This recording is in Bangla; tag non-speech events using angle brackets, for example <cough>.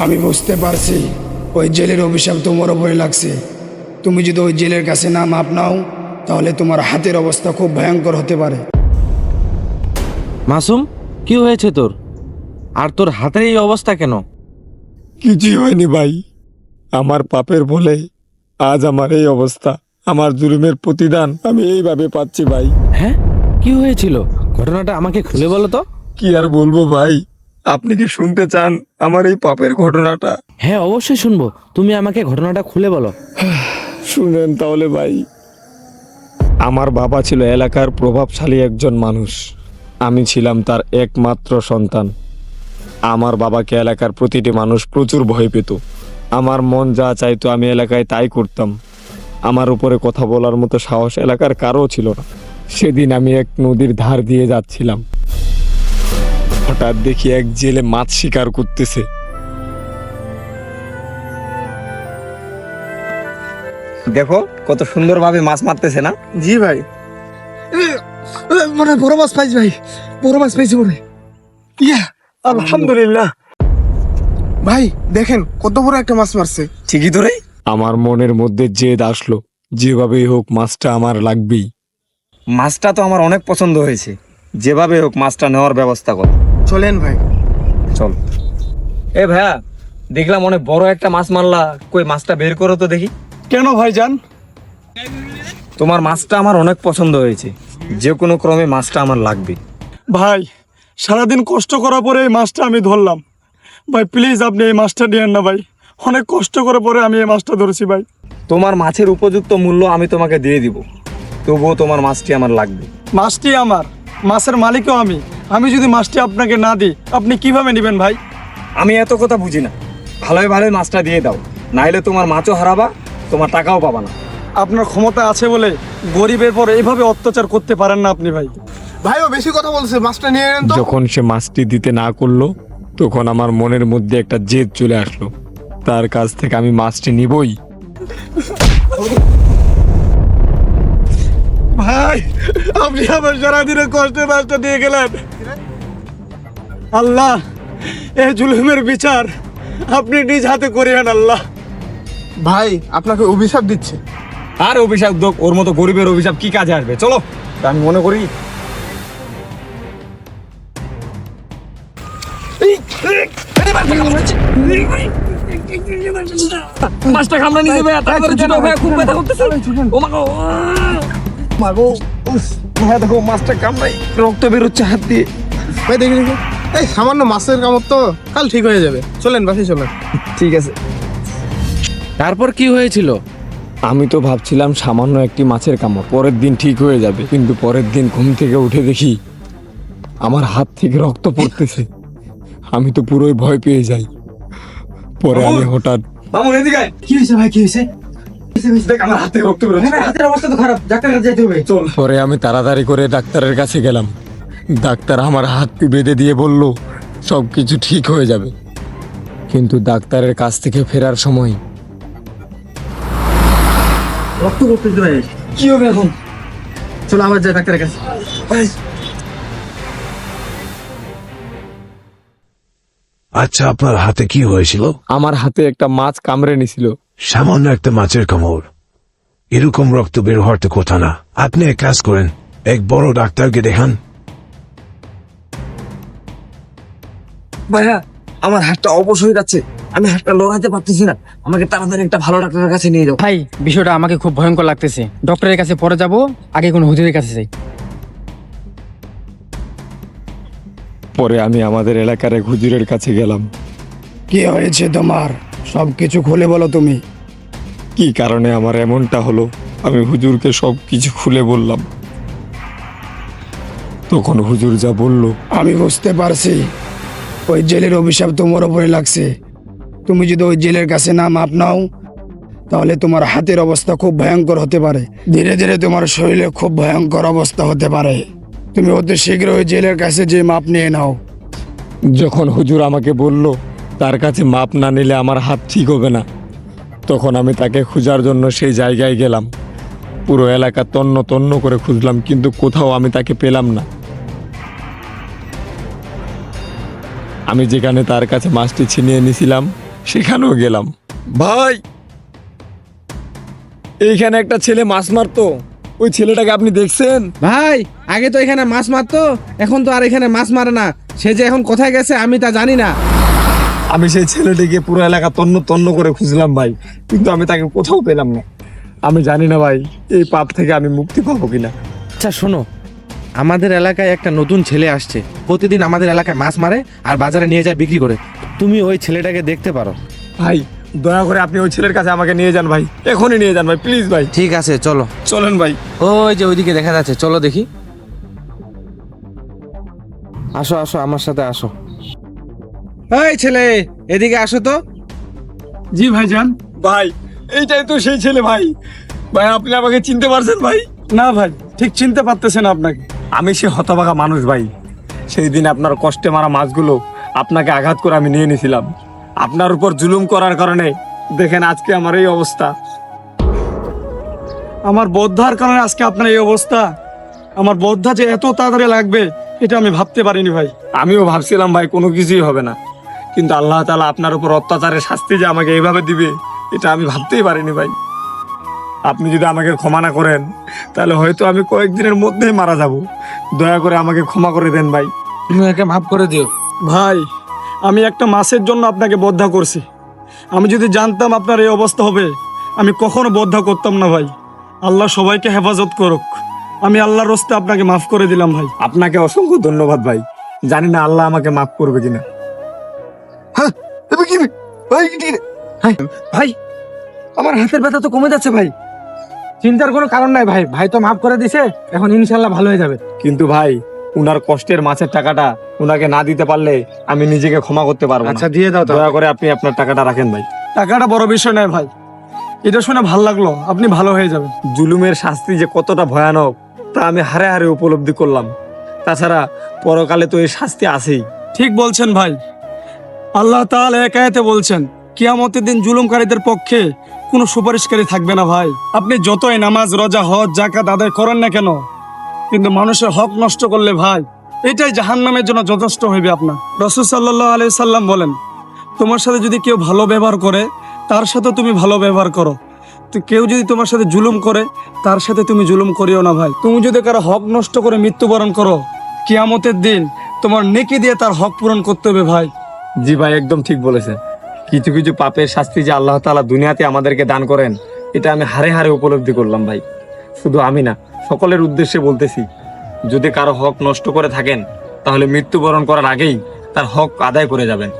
আমি বুঝতে পারছি। ওই জেলের অভিশাপ তোমার ওপরে লাগছে। তুমি যদি ওই জেলের কাছে না মাপ নাও তাহলে তোমার হাতের অবস্থা খুব ভয়ঙ্কর হতে পারে। মাসুম কি হয়েছে তোর? আর তোর হাতের এই অবস্থা কেন? কিছুই হয়নি ভাই। আমার পাপের বলে আজ আমার এই অবস্থা আমার জুলুমের প্রতিদান আমি এইভাবে পাচ্ছি ভাই। হ্যাঁ? কি হয়েছিল? ঘটনাটা আমাকে খুলে বলো তো। কি আর বলব ভাই? আপনি কি শুনতে চান আমার এই পাপের ঘটনাটা? হ্যাঁ অবশ্যই শুনব। তুমি আমাকে ঘটনাটা খুলে বলো। <sighs> শুনেন তাহলে ভাই। আমার বাবা ছিল এলাকার প্রভাবশালী একজন মানুষ। আমি ছিলাম তার একমাত্র সন্তান। আমার বাবাকে এলাকার প্রতিটি মানুষ প্রচুর ভয় পেত। আমার মন যা চাইতো আমি এলাকায় তাই করতাম। আমার উপরে কথা বলার মতো সাহস এলাকার কারও ছিল না। সেদিন আমি এক নদীর ধার দিয়ে যাচ্ছিলাম। হঠাৎ দেখি এক জেলে মাছ শিকার করতেছে। দেখো কত সুন্দরভাবে মাছ মারতেছে না? জি ভাই। মনে বড় মাছ পাইছি ভাই। বড় মাছ পাইছি মনে ইয়া আলহামদুলিল্লাহ। ভাই দেখেন কত বড় একটা মাছ মারছে। ঠিকই ধরে আমার মনের মধ্যে জেদ আসলো যেভাবেই হোক মাছটা আমার লাগবেই। মাছটা তো আমার অনেক পছন্দ হয়েছে। যেভাবে হোক মাছটা নেওয়ার ব্যবস্থা কর। চলেন ভাই। চল। এ ভাইয়া দেখলাম অনেক বড় একটা মাছ মারলা। কই মাছটা বের করো তো দেখি। কেন ভাই যান? তোমার মাছটা আমার অনেক পছন্দ হয়েছে। যে কোনো ক্রমে মাছটা আমার লাগবে। ভাই সারাদিন কষ্ট করার পরে এই মাছটা আমি ধরলাম। ভাই প্লিজ আপনি এই মাছটা নিয়েন না ভাই। অনেক কষ্ট করে পরে আমি এই মাছটা ধরেছি ভাই। তোমার মাছের উপযুক্ত মূল্য আমি তোমাকে দিয়ে দিব। তবুও তোমার মাছটি আমার লাগবে। মাছটি আমার। মাছের মালিকও আমি। আমি যদি মাছটি আপনাকে না দিই আপনি কীভাবে নেবেন ভাই? আমি এত কথা বুঝি না। ভালোই ভালোই মাছটা দিয়ে দাও। নাইলে তোমার মাছও হারাবা তোমার টাকাও পাবা না। আপনার ক্ষমতা আছে বলে গরিবের পর এইভাবে অত্যাচার করতে পারেন না আপনি ভাই। ভাইও বেশি কথা বলছে মাছটা নিয়ে নেন তো। যখন সে মাছটি দিতে না করল তখন আমার মনের মধ্যে একটা জেদ চলে আসলো। তার কাছ থেকে আমি মাছটি নিবই। ভাই আপনি আমার সারাদিনের কষ্টে মাছটা দিয়ে গেলেন আল্লাহ এ জুলুমের বিচার আপনি নিজ হাতে করিয়েন আল্লাহ ভাই আপনাকে অভিশাপ দিচ্ছে আর অভিশাপ দোক ওর মতো গরিবের অভিশাপ কি কাজে আসবে চলো আমি মনে করি মাছটা কামড়া নিয়ে যাবে তাড়াতাড়ি ছোট ভাই খুব ব্যথা করতেছে ও মা গো মাগো হ্যাঁ দেখো মাছটা কামড়াই রক্ত বেরোচ্ছে হাত দিয়ে। ভাই দেখি দেখি। এই সামান্য মাছের কামড় তো কাল ঠিক হয়ে যাবে। চলেন বাসে চলেন। ঠিক আছে। তারপর কি হয়েছিল? আমি তো ভাবছিলাম সামান্য একটি মাছের কামড় পরের দিন ঠিক হয়ে যাবে। কিন্তু পরের দিন ঘুম থেকে উঠে দেখি আমার হাত থেকে রক্ত পড়তেছে। আমি তো পুরোই ভয় পেয়ে যাই। পরে আমি হঠাৎ মামুন এদিকে আয়। কি হয়েছে ভাই কি হয়েছে? পরে আমি তাড়াতাড়ি করে ডাক্তারের কাছে গেলাম। ডাক্তার আমার হাত বেঁধে দিয়ে বলল সব কিছু ঠিক হয়ে যাবে। কিন্তু ডাক্তারের কাছ থেকে ফেরার সময় রক্ত ভাই কি হবে এখন? চলো আবার যাই ডাক্তারের কাছে। আচ্ছা আপনার হাতে কি হয়েছিল? আমার হাতে একটা মাছ কামড়ে নিছিল। সামান্য একটা মাছের কামড়। এরকম রক্ত বের হওয়ার তো কথা না। আপনি এক কাজ করেন এক বড় ডাক্তারকে দেখান। ভাইয়া আমার হাতটা অবশ হয়ে যাচ্ছে। আমি হাতটা লড়াইতে পারতেছি না। আমাকে তাড়াতাড়ি একটা ভালো ডাক্তারের কাছে নিয়ে যাও। ভাই বিষয়টা আমাকে খুব ভয়ঙ্কর লাগতেছে। ডক্টরের কাছে পরে যাব আগে কোনো হুজুরের কাছে যাই। পরে আমি আমাদের এলাকার এক হুজুরের কাছে গেলাম। কি হয়েছে তোমার? সব কিছু খুলে বলো তুমি। কি কারণে আমার এমনটা হলো? আমি হুজুরকে সব কিছু খুলে বললাম। তখন হুজুর যা বলল আমি বুঝতে পারছি। ওই জেলের অভিশাপ তোমার ওপরে লাগছে। তুমি যদি ওই জেলের কাছে না মাপ নাও তাহলে তোমার হাতের অবস্থা খুব ভয়ঙ্কর হতে পারে। ধীরে ধীরে তোমার শরীরে খুব ভয়ঙ্কর অবস্থা হতে পারে। তুমি অতি শীঘ্র ওই জেলের কাছে যে মাপ নিয়ে নাও। যখন হুজুর আমাকে বলল তার কাছে মাপ না নিলে আমার হাত ঠিক হবে না। তখন আমি তাকে খোঁজার জন্য সেই জায়গায় গেলাম। পুরো এলাকা তন্ন তন্ন করে খুঁজলাম, কিন্তু কোথাও আমি তাকে পেলাম না। আমি যেখানে তার কাছে মাছটি ছিনিয়ে নিয়েছিলাম, সেখানেও গেলাম। ভাই, এইখানে একটা ছেলে মাছ মারতো। ওই ছেলেটাকে আপনি দেখছেন? ভাই, আগে তো এখানে মাছ মারতো, এখন তো আর এখানে মাছ মারে না। সে যে এখন কোথায় গেছে আমি তা জানি না। আমি সেই ছেলেটিকে পুরো এলাকা তন্ন তন্ন করে খুঁজলাম ভাই কিন্তু আমি তাকে কোথাও পেলাম না। আমি জানি না ভাই এই পাপ থেকে আমি মুক্তি পাবো কিনা। আচ্ছা শোনো আমাদের এলাকায় একটা নতুন ছেলে আসছে। প্রতিদিন আমাদের এলাকায় মাছ মারে আর বাজারে নিয়ে যায় বিক্রি করে। তুমি ওই ছেলেটাকে দেখতে পারো। ভাই দয়া করে আপনি ওই ছেলের কাছে আমাকে নিয়ে যান ভাই এখনই নিয়ে যান ভাই প্লিজ ভাই। ঠিক আছে চলো। চলেন ভাই। ওই যে ওইদিকে দেখা যাচ্ছে চলো দেখি। আসো আসো আমার সাথে আসো। এই ছেলে এদিকে আসো তো। জি ভাইজান। ভাই এইটাই তো সেই ছেলে ভাই। ভাই আপনি আমাকে চিনতে পারছেন ভাই? না ভাই ঠিক চিনতে পারতেছেন আপনাকে। আমি সে হতভাগা মানুষ ভাই। সেই দিন আপনার কষ্টে মারা মাছগুলো আপনাকে আঘাত করে আমি নিয়ে নিয়েছিলাম। আপনার উপর জুলুম করার কারণে দেখেন আজকে আমার এই অবস্থা। আমার বদ্ধার কারণে আজকে আপনার এই অবস্থা। আমার বদ্ধা যে এত তাড়াতাড়ি লাগবে এটা আমি ভাবতে পারিনি ভাই। আমিও ভাবছিলাম ভাই কোনো কিছুই হবে না। কিন্তু আল্লাহ তালা আপনার উপর অত্যাচারের শাস্তি যে আমাকে এইভাবে দিবে এটা আমি ভাবতেই পারিনি ভাই। আপনি যদি আমাকে ক্ষমা না করেন তাহলে হয়তো আমি কয়েকদিনের মধ্যেই মারা যাব। দয়া করে আমাকে ক্ষমা করে দেন ভাই। তুমি একে মাফ করে দিও। ভাই আমি একটা মাসের জন্য আপনাকে বদ্ধা করছি। আমি যদি জানতাম আপনার এই অবস্থা হবে আমি কখনো বদ্ধা করতাম না ভাই। আল্লাহ সবাইকে হেফাজত করুক। আমি আল্লাহর রস্তে আপনাকে মাফ করে দিলাম ভাই। আপনাকে অসংখ্য ধন্যবাদ ভাই। জানি না আল্লাহ আমাকে মাফ করবে কিনা। ভাই আমার হাতের ব্যথা তো কমে যাচ্ছে ভাই। চিন্তার কোনো কারণ নাই ভাই। ভাই তো মাফ করে দিছে এখন ইনশাল্লাহ ভালো হয়ে যাবে। কিন্তু ভাই উনার কষ্টের মাছের টাকাটা উনাকে না দিতে পারলে আমি নিজেকে ক্ষমা করতে পারব না। আচ্ছা দিয়ে দাও তো দয়া করে আপনি আপনার টাকাটা রাখেন ভাই। টাকাটা বড় বিষয় নয় ভাই। এটা শুনে ভালো লাগল আপনি ভালো হয়ে যাবেন। জুলুমের শাস্তি যে কতটা ভয়ানক তা আমি হারে হারে উপলব্ধি করলাম। তাছাড়া পরকালে তো এই শাস্তি আছেই। ঠিক বলছেন ভাই। আল্লাহ তাআলা একায়াতে বলছেন, কিয়ামতের দিন জুলুমকারীদের পক্ষে কোনো সুপারিশকারী থাকবে না ভাই। আপনি যতই নামাজ, রোজা, হজ জাকাত আদায় করেন না কেন, কিন্তু মানুষের হক নষ্ট করলে ভাই, এটাই জাহান্নামের জন্য যথেষ্ট হইবে আপনার। রসুল সাল্লাহ আলি সাল্লাম বলেন, তোমার সাথে যদি কেউ ভালো ব্যবহার করে, তার সাথে তুমি ভালো ব্যবহার করো। তো কেউ যদি তোমার সাথে জুলুম করে, তার সাথে তুমি জুলুম করিও না ভাই। তুমি যদি কারও হক নষ্ট করে মৃত্যুবরণ করো, কিয়ামতের দিন তোমার নেকি দিয়ে তার হক পূরণ করতে হবে ভাই। জি ভাই, একদম ঠিক বলেছেন। কিছু কিছু পাপের শাস্তি যে আল্লাহ তালা দুনিয়াতে আমাদেরকে দান করেন, এটা আমি হারে হারে উপলব্ধি করলাম ভাই। শুধু আমি না, সকলের উদ্দেশ্যে বলতেছি, যদি কারও হক নষ্ট করে থাকেন, তাহলে মৃত্যুবরণ করার আগেই তার হক আদায় করে যাবেন।